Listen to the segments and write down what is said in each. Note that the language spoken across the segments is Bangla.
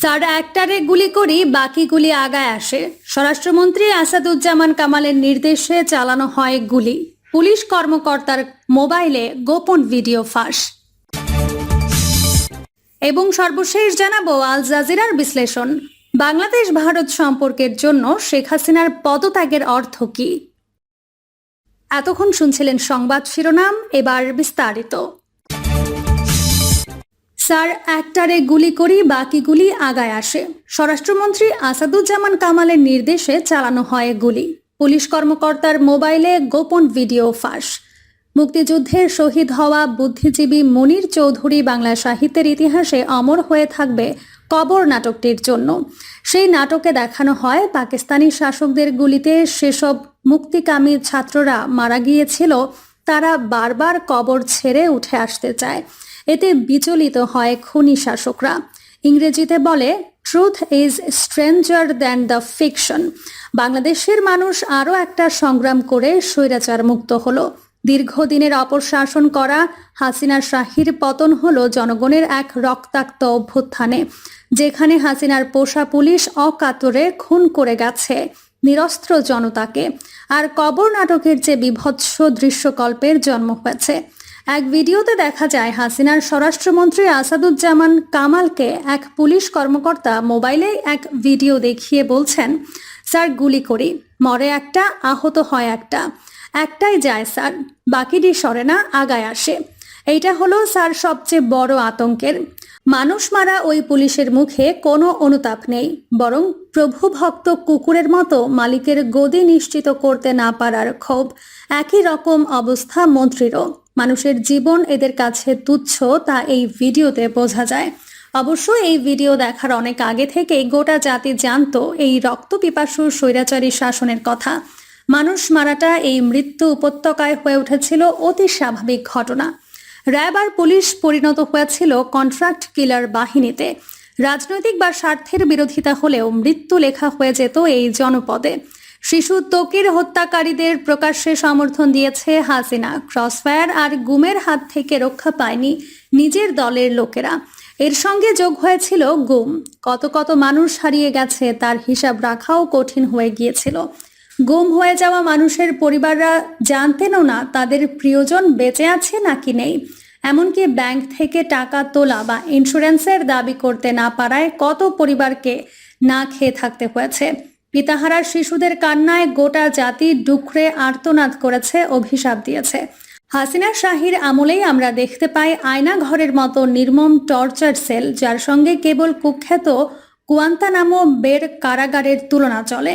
স্যার একটারে গুলি করি বাকি গুলি আগায় আসে। স্বরাষ্ট্রমন্ত্রী আসাদুজ্জামান কামালের নির্দেশে চালানো হয় গুলি। পুলিশ কর্মকর্তার মোবাইলে গোপন ভিডিও ফাঁস। এবং সর্বশেষ জানাব আল জাজিরার বিশ্লেষণ। বাংলাদেশ ভারত সম্পর্কের জন্য শেখ হাসিনার পদত্যাগের অর্থ কি? এতক্ষণ শুনছিলেন সংবাদ শিরোনাম, এবার বিস্তারিত। স্যার, একটারে গুলি করি বাকি গুলি আগায় আসে। স্বরাষ্ট্রমন্ত্রী আসাদুজ্জামান কামালের নির্দেশে চালানো হয় গুলি। পুলিশ কর্মকর্তার মোবাইলে গোপন ভিডিও ফাঁস। মুক্তিযুদ্ধের শহীদ হওয়া বুদ্ধিজীবী মনির চৌধুরী বাংলা সাহিত্যের ইতিহাসে অমর হয়ে থাকবে কবর নাটকটির জন্য। সেই নাটকে দেখানো হয় পাকিস্তানি শাসকদের গুলিতে সেসব মুক্তিকামী ছাত্ররা মারা গিয়েছিল, তারা বারবার কবর ছেড়ে উঠে আসতে চায়। এতে বিচলিত হয় খুনি শাসকরা। ইংরেজিতে বলে truth is stranger than the fiction বাংলাদেশের মানুষ আরও একটা সংগ্রাম করে স্বৈরাচার মুক্ত হলো। দীর্ঘদিনের অপশাসন করা হাসিনা শাহির পতন হলো জনগণের এক রক্তাক্ত অভ্যুত্থানে, যেখানে হাসিনার পোষা পুলিশ অকাতরে খুন করে গেছে নিরস্ত্র জনতাকে। আর কবর নাটকের যে বিভৎস দৃশ্যকল্পের জন্ম হয়েছে এক ভিডিওতে দেখা যায় হাসিনার স্বরাষ্ট্রমন্ত্রী আসাদুজ্জামান কামালকে এক পুলিশ কর্মকর্তা মোবাইলে এক ভিডিও দেখিয়ে বলছেন, স্যার, গুলি করি। মরে একটা, আহত হয় একটা। একটাই যায় স্যার। বাকিটি সরে না, আগায় আসে। এইটা হলো স্যার সবচেয়ে বড় আতঙ্কের। মানুষ মারা ওই পুলিশের মুখে কোনো অনুতাপ নেই, বরং প্রভু ভক্ত কুকুরের মতো মালিকের গদি নিশ্চিত করতে না পারার ক্ষোভ একই রকম অবস্থা মন্ত্রীরও। মানুষের জীবন এদের কাছে তুচ্ছ, তা এই ভিডিওতে বোঝা যায়। অবশ্য এই ভিডিও দেখার অনেক আগে থেকেই গোটা জাতি জানতো এই রক্তপিপাসু স্বৈরাচারী শাসনের কথা। মানুষ মারাটা এই মৃত্যু উপত্যকায় হয়ে উঠেছিল অতি স্বাভাবিক ঘটনা। র্যাব আর পুলিশ পরিণত হয়েছিল কন্ট্রাক্ট কিলার বাহিনীতে। রাজনৈতিক বা স্বার্থের বিরোধিতা হলেও মৃত্যু লেখা হয়ে যেত এই জনপদে। শিশু তকির হত্যাকারীদের প্রকাশ্যে সমর্থন দিয়েছে হাসিনা। ক্রসফায়ার আর গুমের হাত থেকে রক্ষা পায়নি নিজের দলের লোকেরা। এর সঙ্গে যোগ হয়েছিল গুম। কত কত মানুষ হারিয়ে গেছে তার হিসাব রাখাও কঠিন হয়ে গিয়েছিল। গুম হয়ে যাওয়া মানুষের পরিবাররা জানতেনও না তাদের প্রিয়জন বেঁচে আছে নাকি নেই। এমনকি ব্যাংক থেকে টাকা তোলা বা ইন্স্যুরেন্সের দাবি করতে না পারায় কত পরিবারকে না খেয়ে থাকতে হয়েছে। পিতাহারার শিশুদের কান্নায় গোটা জাতি ডুকরে আর্তনাদ করেছে অভিশাপ দিয়েছে। হাসিনা শাহির আমলেই আমরা দেখতে পাই আয়না ঘরের মতো নির্মম টর্চার সেল, যার সঙ্গে কেবল কুখ্যাত কুয়ান্তানামো বের কারাগারের তুলনা চলে।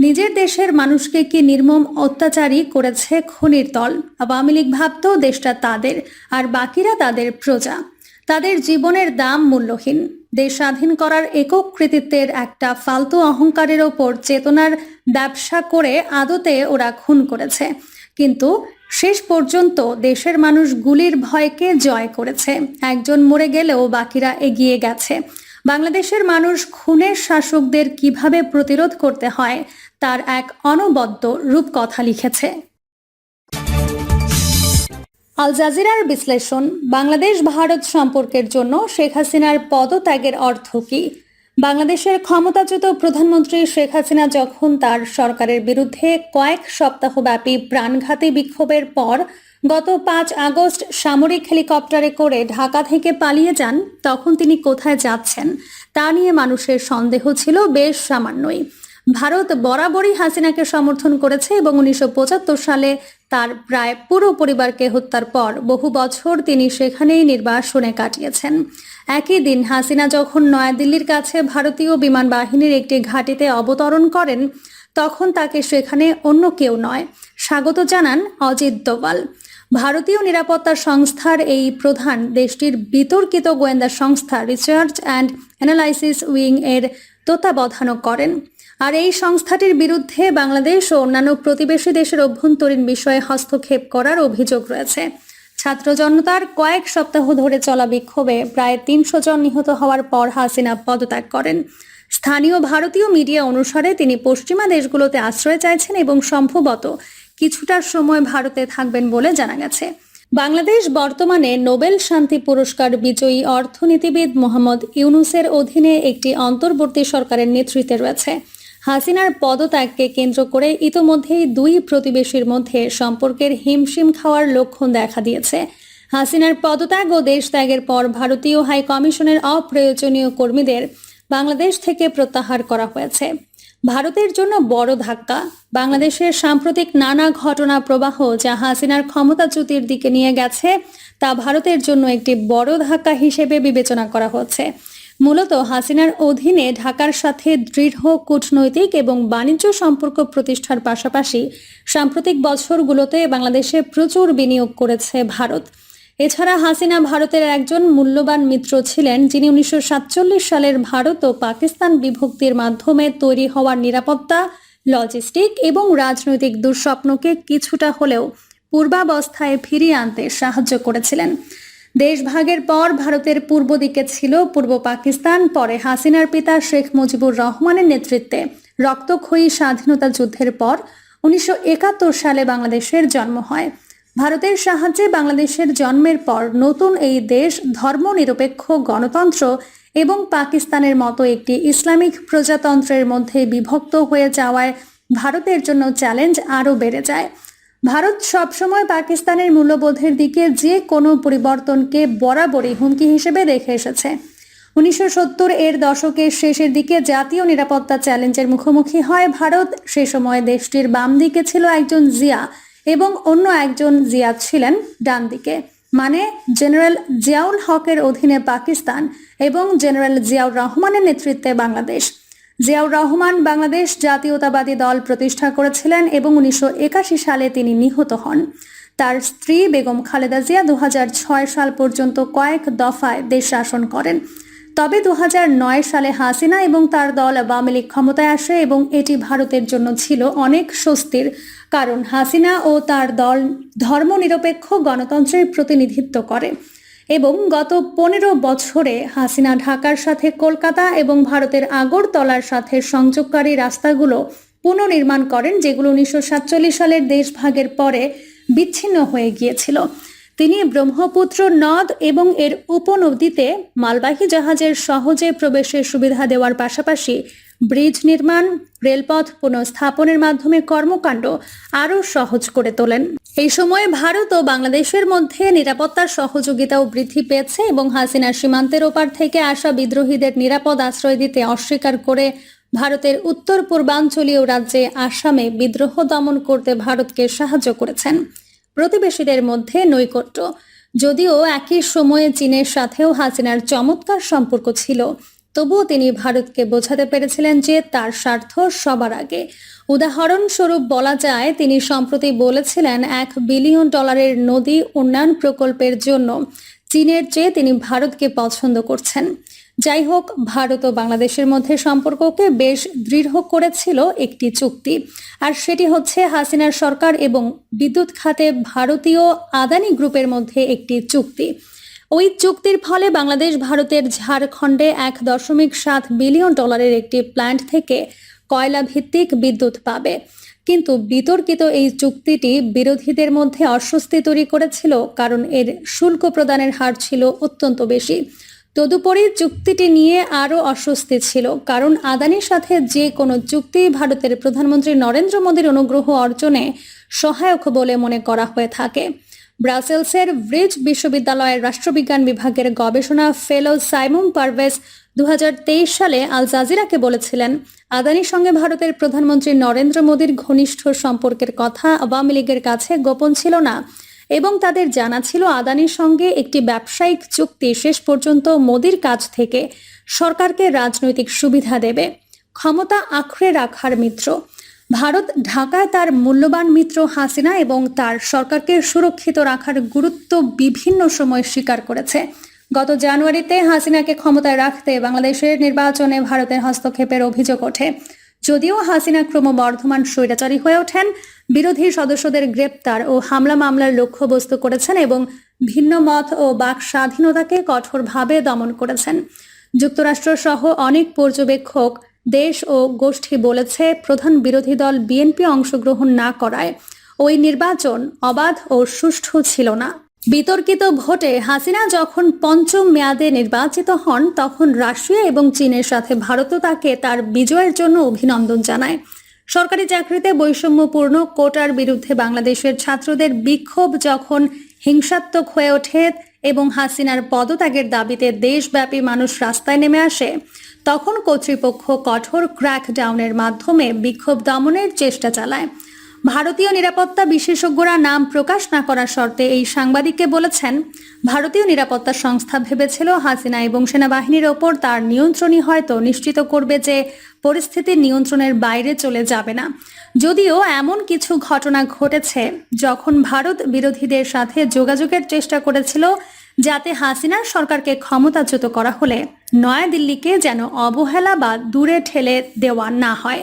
নিজের দেশের মানুষকে কি নির্মম অত্যাচারী করেছে খনির দল আওয়ামী লীগ ভাবত দেশটা তাদের, আর বাকিরা তাদের প্রজা। তাদের জীবনের দাম মূল্যহীন। দেশ স্বাধীন করার একক কৃতিত্বের একটা ফালতু অহংকারের ওপর চেতনার ব্যবসা করে আদতে ওরা খুন করেছে। কিন্তু শেষ পর্যন্ত দেশের মানুষ গুলির ভয়কে জয় করেছে। একজন মরে গেলেও বাকিরা এগিয়ে গেছে। বাংলাদেশের মানুষ খুনের শাসকদের কীভাবে প্রতিরোধ করতে হয়, তার এক অনবদ্য রূপকথা লিখেছে। আল জাজিরার বিশ্লেষণ, বাংলাদেশ ভারত সম্পর্কের জন্য শেখ হাসিনার পদত্যাগের অর্থ কি? বাংলাদেশের ক্ষমতাচ্যুত প্রধানমন্ত্রী শেখ হাসিনা যখন তার সরকারের বিরুদ্ধে কয়েক সপ্তাহব্যাপী প্রাণঘাতী বিক্ষোভের পর গত পাঁচ আগস্ট সামরিক হেলিকপ্টারে করে ঢাকা থেকে পালিয়ে যান, তখন তিনি কোথায় যাচ্ছেন তা নিয়ে মানুষের সন্দেহ ছিল বেশ সামান্যই। ভারত বরাবরই হাসিনাকে সমর্থন করেছে এবং উনিশশো পঁচাত্তর সালে তার প্রায় পুরো পরিবারকে হত্যার পর বহু বছর তিনি সেখানেই নির্বাসনে কাটিয়েছেন। একই দিন হাসিনা যখন নয়াদিল্লির কাছে ভারতীয় বিমান বাহিনীর একটি ঘাঁটিতে অবতরণ করেন, তখন তাকে সেখানে অন্য কেউ নয় স্বাগত জানান অজিত দোভাল। ভারতীয় নিরাপত্তা সংস্থার এই প্রধান দেশটির বিতর্কিত গোয়েন্দা সংস্থা রিসার্চ অ্যান্ড অ্যানালাইসিস উইং এর তত্ত্বাবধানও করেন। আর এই সংস্থাটির বিরুদ্ধে বাংলাদেশ ও অন্যান্য প্রতিবেশী দেশের অভ্যন্তরীণ বিষয়ে হস্তক্ষেপ করার অভিযোগ রয়েছে। ছাত্র জনতার কয়েক সপ্তাহ ধরে চলা বিক্ষোভে প্রায় তিনশো জন নিহত হওয়ার পর হাসিনা পদত্যাগ করেন। স্থানীয় ভারতীয় মিডিয়া অনুসারে তিনি পশ্চিমা দেশগুলোতে আশ্রয় চাইছেন এবং সম্ভবত কিছুটা সময় ভারতে থাকবেন বলে জানা গেছে। বাংলাদেশ বর্তমানে নোবেল শান্তি পুরস্কার বিজয়ী অর্থনীতিবিদ মোহাম্মদ ইউনুসের অধীনে একটি অন্তর্বর্তী সরকারের নেতৃত্বে রয়েছে। হাসিনার পদত্যাগকে কেন্দ্র করে ইতোমধ্যেই দুই প্রতিবেশীর মধ্যে সম্পর্কের হিমশিম খাওয়ার লক্ষণ দেখা দিয়েছে। হাসিনার পদত্যাগ ও দেশ ত্যাগের পর ভারতীয় হাই কমিশনের অপ্রয়োজনীয় কর্মীদের বাংলাদেশ থেকে প্রত্যাহার করা হয়েছে। ভারতের জন্য বড় ধাক্কা। বাংলাদেশের সাম্প্রতিক নানা ঘটনা প্রবাহ যা হাসিনার ক্ষমতাচ্যুতির দিকে নিয়ে গেছে, তা ভারতের জন্য একটি বড় ধাক্কা হিসেবে বিবেচনা করা হচ্ছে। মূলত হাসিনার অধীনে ঢাকার সাথে দৃঢ় কূটনৈতিক এবং বাণিজ্য সম্পর্ক প্রতিষ্ঠার পাশাপাশি সাম্প্রতিক বছরগুলোতে বাংলাদেশে প্রচুর বিনিয়োগ করেছে ভারত। এছাড়া হাসিনা ভারতের একজন মূল্যবান মিত্র ছিলেন, যিনি উনিশশো সাতচল্লিশ সালের ভারত ও পাকিস্তান বিভক্তির মাধ্যমে তৈরি হওয়ার নিরাপত্তা লজিস্টিক এবং রাজনৈতিক দুঃস্বপ্নকে কিছুটা হলেও পূর্বাবস্থায় ফিরিয়ে আনতে সাহায্য করেছিলেন। দেশভাগের পর ভারতের পূর্ব দিকে ছিল পূর্ব পাকিস্তান, পরে হাসিনার পিতা শেখ মুজিবুর রহমানের নেতৃত্বে রক্তক্ষয়ী স্বাধীনতা যুদ্ধের পর উনিশশো একাত্তর সালে বাংলাদেশের জন্ম হয়। ভারতের সাহায্যে বাংলাদেশের জন্মের পর নতুন এই দেশ ধর্মনিরপেক্ষ গণতন্ত্র এবং পাকিস্তানের মতো একটি ইসলামিক প্রজাতন্ত্রের মধ্যে বিভক্ত হয়ে যাওয়ায় ভারতের জন্য চ্যালেঞ্জ আরও বেড়ে যায়। ভারত সবসময় পাকিস্তানের মূল্যবোধের দিকে যে কোনো পরিবর্তনকে বরাবরই হুমকি হিসেবে দেখে এসেছে। উনিশশো সত্তর এর দশকের শেষের দিকে জাতীয় নিরাপত্তা চ্যালেঞ্জের মুখোমুখি হয় ভারত। সে সময় দেশটির বাম দিকে ছিল একজন জিয়া। এবং অন্য একজন জিয়া ছিলেন ডান দিকে মানে জেনারেল জিয়াউল হকের অধীনে পাকিস্তান এবং জেনারেল জিয়াউর রহমানের নেতৃত্বে বাংলাদেশ। জিয়াউর রহমান বাংলাদেশ জাতীয়তাবাদী দল প্রতিষ্ঠা করেছিলেন এবং উনিশশো একাশি সালে তিনি নিহত হন। তার স্ত্রী বেগম খালেদা জিয়া দু হাজার ছয় সাল পর্যন্ত কয়েক দফায় দেশ শাসন করেন। তবে দু হাজার নয় সালে হাসিনা এবং তার দল আওয়ামী লীগ ক্ষমতায় আসে এবং এটি ভারতের জন্য ছিল অনেক স্বস্তির কারণ। হাসিনা ও তার দল ধর্মনিরপেক্ষ গণতন্ত্রের প্রতিনিধিত্ব করে এবং গত পনেরো বছরে হাসিনা ঢাকার সাথে কলকাতা এবং ভারতের আগরতলার সাথে সংযোগকারী রাস্তাগুলো পুনর্নির্মাণ করেন, যেগুলো উনিশশো সাতচল্লিশ সালের দেশভাগের পরে বিচ্ছিন্ন হয়ে গিয়েছিল। তিনি ব্রহ্মপুত্র নদ এবং এর উপনদীতে মালবাহী জাহাজের সহজে প্রবেশের সুবিধা দেওয়ার পাশাপাশি ব্রিজ নির্মাণ, রেলপথ পুনঃস্থাপনের মাধ্যমে কর্মকাণ্ড আরও সহজ করে তোলেন। এই সময়ে ভারত ও বাংলাদেশের মধ্যে নিরাপত্তার সহযোগিতাও বৃদ্ধি পেয়েছে এবং হাসিনার সীমান্তের ওপার থেকে আসা বিদ্রোহীদের নিরাপদ আশ্রয় দিতে অস্বীকার করে ভারতের উত্তর পূর্বাঞ্চলীয় রাজ্যে আসামে বিদ্রোহ দমন করতে ভারতকে সাহায্য করেছেন। প্রতিবেশীদের মধ্যে নৈকট্য। যদিও একই সময়ে চীনের সাথেও হাসিনার চমৎকার সম্পর্ক ছিল, তবুও তিনি ভারতকে বোঝাতে পেরেছিলেন যে তার স্বার্থ সবার আগে। উদাহরণস্বরূপ বলা যায়, তিনি সম্প্রতি বলেছিলেন, এক বিলিয়ন ডলারের নদী উন্নয়ন প্রকল্পের জন্য চীনের চেয়ে তিনি ভারতকে পছন্দ করছেন। যাই হোক ভারত ও বাংলাদেশের মধ্যে সম্পর্ককে বেশ দৃঢ় করেছিল একটি চুক্তি। আর সেটি হচ্ছে হাসিনার সরকার এবং বিদ্যুৎ খাতে ভারতীয় আদানি গ্রুপের মধ্যে একটি চুক্তি। ওই চুক্তির ফলে বাংলাদেশ ভারতের ঝাড়খণ্ডে এক দশমিক সাত বিলিয়ন ডলারের একটি প্ল্যান্ট থেকে কয়লা ভিত্তিক বিদ্যুৎ পাবে। কিন্তু বিতর্কিত এই চুক্তিটি বিরোধীদের মধ্যে অস্বস্তি তৈরি করেছিল, কারণ এর শুল্ক প্রদানের হার ছিল অত্যন্ত বেশি। তদুপরি চুক্তিটি নিয়ে আরও অস্বস্তি ছিল, কারণ আদানির সাথে যে কোনো চুক্তি ভারতের প্রধানমন্ত্রী নরেন্দ্র মোদীর অনুগ্রহ অর্জনে সহায়ক বলে মনে করা হয়ে থাকে। ব্রাসেলসের ব্রিজ বিশ্ববিদ্যালয়ের রাষ্ট্রবিজ্ঞান বিভাগের গবেষণা ফেলো সাইমন পারভেজ দু হাজার তেইশ সালে আল জাজিরাকে বলেছিলেন, আদানির সঙ্গে ভারতের প্রধানমন্ত্রী নরেন্দ্র মোদীর ঘনিষ্ঠ সম্পর্কের কথা আওয়ামী লীগের কাছে গোপন ছিল না। এবং তাদের জানা ছিল আদানির সঙ্গে একটি ব্যবসায়িক চুক্তি শেষ পর্যন্ত মোদির কাছ থেকে সরকারকে রাজনৈতিক সুবিধা দেবে। ক্ষমতা আঁকড়ে রাখার মিত্র। ভারত ঢাকায় তার মূল্যবান মিত্র হাসিনা এবং তার সরকারকে সুরক্ষিত রাখার গুরুত্ব বিভিন্ন সময় স্বীকার করেছে। গত জানুয়ারিতে হাসিনাকে ক্ষমতায় রাখতে বাংলাদেশের নির্বাচনে ভারতের হস্তক্ষেপের অভিযোগ ওঠে। যদিও হাসিনা ক্রমবর্ধমান স্বৈরাচারী হয়ে ওঠেন, বিরোধী সদস্যদের গ্রেপ্তার ও হামলা মামলার লক্ষ্যবস্তু করেছেন এবং ভিন্ন মত ও বাক স্বাধীনতাকে কঠোরভাবে দমন করেছেন। যুক্তরাষ্ট্র সহ অনেক পর্যবেক্ষক দেশ ও গোষ্ঠী বলেছে, প্রধান বিরোধী দল বিএনপি অংশগ্রহণ না করায় ওই নির্বাচন অবাধ ও সুষ্ঠু ছিল না। বিতর্কিত ভোটে হাসিনা যখন পঞ্চম মেয়াদে নির্বাচিত হন, তখন রাশিয়া এবং চীনের সাথে ভারতও তাকে তার বিজয়ের জন্য অভিনন্দন জানায়। সরকারি চাকরিতে বৈষম্যপূর্ণ, কোটার বিরুদ্ধে বাংলাদেশের ছাত্রদের বিক্ষোভ যখন হিংসাত্মক হয়ে ওঠে এবং হাসিনার পদত্যাগের দাবিতে দেশব্যাপী মানুষ রাস্তায় নেমে আসে, তখন কর্তৃপক্ষ কঠোর ক্র্যাকডাউনের মাধ্যমে বিক্ষোভ দমনের চেষ্টা চালায়। ভারতীয় নিরাপত্তা বিশেষজ্ঞরা নাম প্রকাশ না করার শর্তে এই সাংবাদিককে বলেছেন, ভারতীয় নিরাপত্তা সংস্থা ভেবেছিল হাসিনা এবং সেনাবাহিনীর ওপর তার নিয়ন্ত্রণই হয়তো নিশ্চিত করবে যে পরিস্থিতি নিয়ন্ত্রণের বাইরে চলে যাবে না। যদিও এমন কিছু ঘটনা ঘটেছে, যখন ভারত বিরোধীদের সাথে যোগাযোগের চেষ্টা করেছিল যাতে হাসিনার সরকারকে ক্ষমতাচ্যুত করা হলে, নয়াদিল্লিকে যেন অবহেলা বা দূরে ঠেলে দেওয়া না হয়।